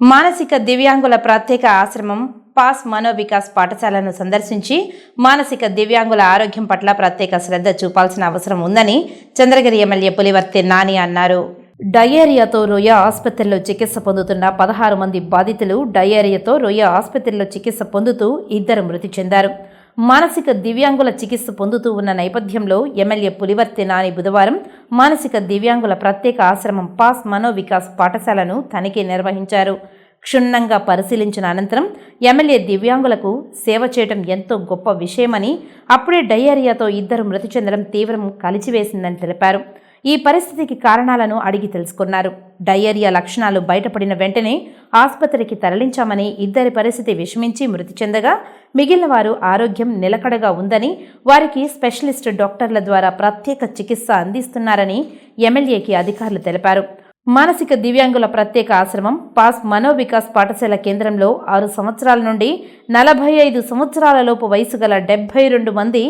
మానసిక దివ్యాంగుల ప్రత్యేక ఆశ్రమం పాస్ మనోవికాస్ పాఠశాలను సందర్శించి మానసిక దివ్యాంగుల ఆరోగ్యం పట్ల ప్రత్యేక శ్రద్ధ చూపాల్సిన అవసరం ఉందని చంద్రగిరి ఎమ్మెల్యే పులివర్తి నాని అన్నారు. డయేరియాతో రొయ్య ఆసుపత్రిలో చికిత్స పొందుతున్న పదహారు మంది బాధితులు డయేరియాతో రొయ్య ఆసుపత్రిలో చికిత్స పొందుతూ ఇద్దరు మృతి చెందారు. మానసిక దివ్యాంగుల చికిత్స పొందుతూ ఉన్న నేపథ్యంలో ఎమ్మెల్యే పులివర్తి నాని బుధవారం మానసిక దివ్యాంగుల ప్రత్యేక ఆశ్రమం పాస్ మనోవికాస్ పాఠశాలను తనిఖీ నిర్వహించారు. క్షుణ్ణంగా పరిశీలించిన అనంతరం ఎమ్మెల్యే దివ్యాంగులకు సేవ చేయడం ఎంతో గొప్ప విషయమని అప్పుడే డయేరియాతో ఇద్దరు మృతి చెందడం తీవ్రం కలిచివేసిందని తెలిపారు. ఈ పరిస్థితికి కారణాలను అడిగి తెలుసుకున్నారు. డయేరియా లక్షణాలు బయటపడిన వెంటనే ఆసుపత్రికి తరలించామని ఇద్దరి పరిస్థితి విషమించి మృతి చెందగా మిగిలిన వారు ఆరోగ్యం నిలకడగా ఉందని వారికి స్పెషలిస్ట్ డాక్టర్ల ద్వారా ప్రత్యేక చికిత్స అందిస్తున్నారని ఎమ్మెల్యేకి అధికారులు తెలిపారు. మానసిక దివ్యాంగుల ప్రత్యేక ఆశ్రమం పాస్ మనోవికాస్ పాఠశాల కేంద్రంలో ఆరు సంవత్సరాల నుండి నలభై ఐదు సంవత్సరాలలోపు వయసు గల డెబ్బై రెండు మంది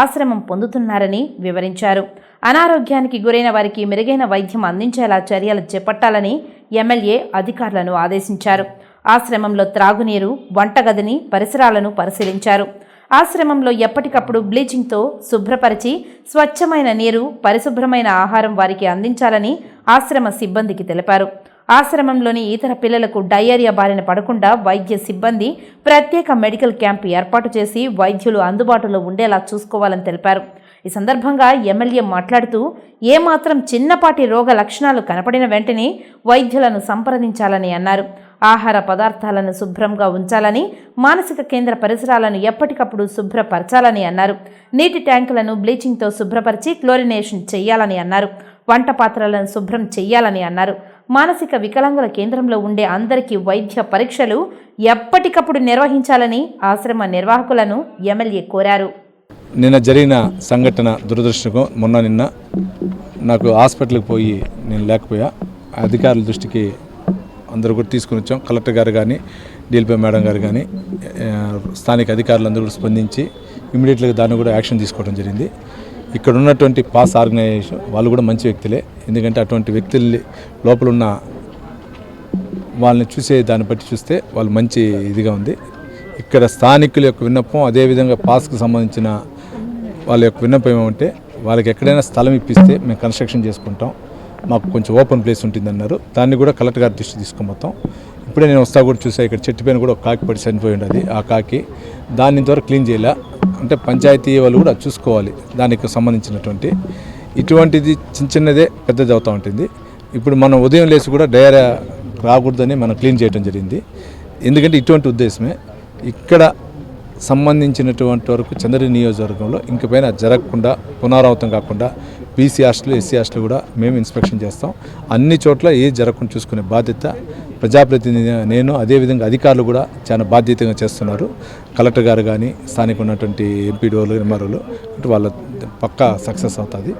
ఆశ్రమం పొందుతున్నారని వివరించారు. అనారోగ్యానికి గురైన వారికి మెరుగైన వైద్యం అందించేలా చర్యలు చేపట్టాలని ఎమ్మెల్యే అధికారులను ఆదేశించారు. ఆశ్రమంలో త్రాగునీరు వంటగదిని పరిసరాలను పరిశీలించారు. ఆశ్రమంలో ఎప్పటికప్పుడు బ్లీచింగ్తో శుభ్రపరిచి స్వచ్ఛమైన నీరు పరిశుభ్రమైన ఆహారం వారికి అందించాలని ఆశ్రమ సిబ్బందికి తెలిపారు. ఆశ్రమంలోని ఇతర పిల్లలకు డయేరియా బారిన పడకుండా వైద్య సిబ్బంది ప్రత్యేక మెడికల్ క్యాంప్ ఏర్పాటు చేసి వైద్యులు అందుబాటులో ఉండేలా చూసుకోవాలని తెలిపారు. ఈ సందర్భంగా ఎమ్మెల్యే మాట్లాడుతూ ఏమాత్రం చిన్నపాటి రోగ లక్షణాలు కనపడిన వెంటనే వైద్యులను సంప్రదించాలని అన్నారు. ఆహార పదార్థాలను శుభ్రంగా ఉంచాలని మానసిక కేంద్ర పరిసరాలను ఎప్పటికప్పుడు శుభ్రపరచాలని అన్నారు. నీటి ట్యాంకులను బ్లీచింగ్తో శుభ్రపరిచి క్లోరినేషన్ చేయాలని అన్నారు. వంట పాత్రలను శుభ్రం చేయాలని అన్నారు. మానసిక వికలాంగుల కేంద్రంలో ఉండే అందరికీ వైద్య పరీక్షలు ఎప్పటికప్పుడు నిర్వహించాలని ఆశ్రమ నిర్వాహకులను ఎమ్మెల్యే కోరారు. నిన్న జరిగిన సంఘటన దురదృష్టకం మొన్న నిన్న నాకు హాస్పిటల్కి పోయి నేను లేకపోయా అధికారుల దృష్టికి అందరూ కూడా తీసుకుని వచ్చాం. కలెక్టర్ గారు కానీ డిఎల్పీ మేడం గారు కానీ స్థానిక స్థానిక అధికారులందరూ కూడా స్పందించి ఇమీడియట్గా దాన్ని కూడా యాక్షన్ తీసుకోవడం జరిగింది. ఇక్కడ ఉన్నటువంటి పాస్ ఆర్గనైజేషన్ వాళ్ళు కూడా మంచి వ్యక్తులే. ఎందుకంటే అటువంటి వ్యక్తులు లోపల ఉన్న వాళ్ళని చూసే దాన్ని బట్టి చూస్తే వాళ్ళు మంచి ఇదిగా ఉంది. ఇక్కడ స్థానికుల యొక్క విన్నపం అదేవిధంగా పాస్కు సంబంధించిన వాళ్ళ యొక్క విన్నపం ఏమంటే వాళ్ళకి ఎక్కడైనా స్థలం ఇప్పిస్తే మేము కన్స్ట్రక్షన్ చేసుకుంటాం. మాకు కొంచెం ఓపెన్ ప్లేస్ ఉంటుంది అన్నారు దాన్ని కూడా కలెక్టర్ గారి దృష్టి తీసుకుపోతాం ఇప్పుడే నేను వస్తా కూడా చూసా ఇక్కడ చెట్టు పైన కూడా ఒక కాకి పడి చనిపోయి ఉండదు. ఆ కాకి దాని ఇంతవరకు క్లీన్ చేయాల. అంటే పంచాయతీ వాళ్ళు కూడా చూసుకోవాలి. దానికి సంబంధించినటువంటి ఇటువంటిది చిన్న చిన్నదే పెద్దది అవుతూ ఉంటుంది. ఇప్పుడు మనం ఉదయం లేచి కూడా డయరా రాకూడదని మనం క్లీన్ చేయడం జరిగింది. ఎందుకంటే ఇటువంటి ఉద్దేశమే. ఇక్కడ సంబంధించినటువంటి వరకు చంద్రగిరి నియోజకవర్గంలో ఇంకపైన జరగకుండా పునరావృతం కాకుండా బీసీ హాస్టల్ ఎస్సీ హాస్టల్ కూడా మేము ఇన్స్పెక్షన్ చేస్తాం. అన్ని చోట్ల ఏ జరగకుండా చూసుకునే బాధ్యత ప్రజాప్రతినిధి నేను అదేవిధంగా అధికారులు కూడా చాలా బాధ్యతగా చేస్తున్నారు. కలెక్టర్ గారు కానీ స్థానిక ఉన్నటువంటి ఎంపీడీఓలు ఎంఆర్ఓలు వాళ్ళ పక్కా సక్సెస్ అవుతుంది.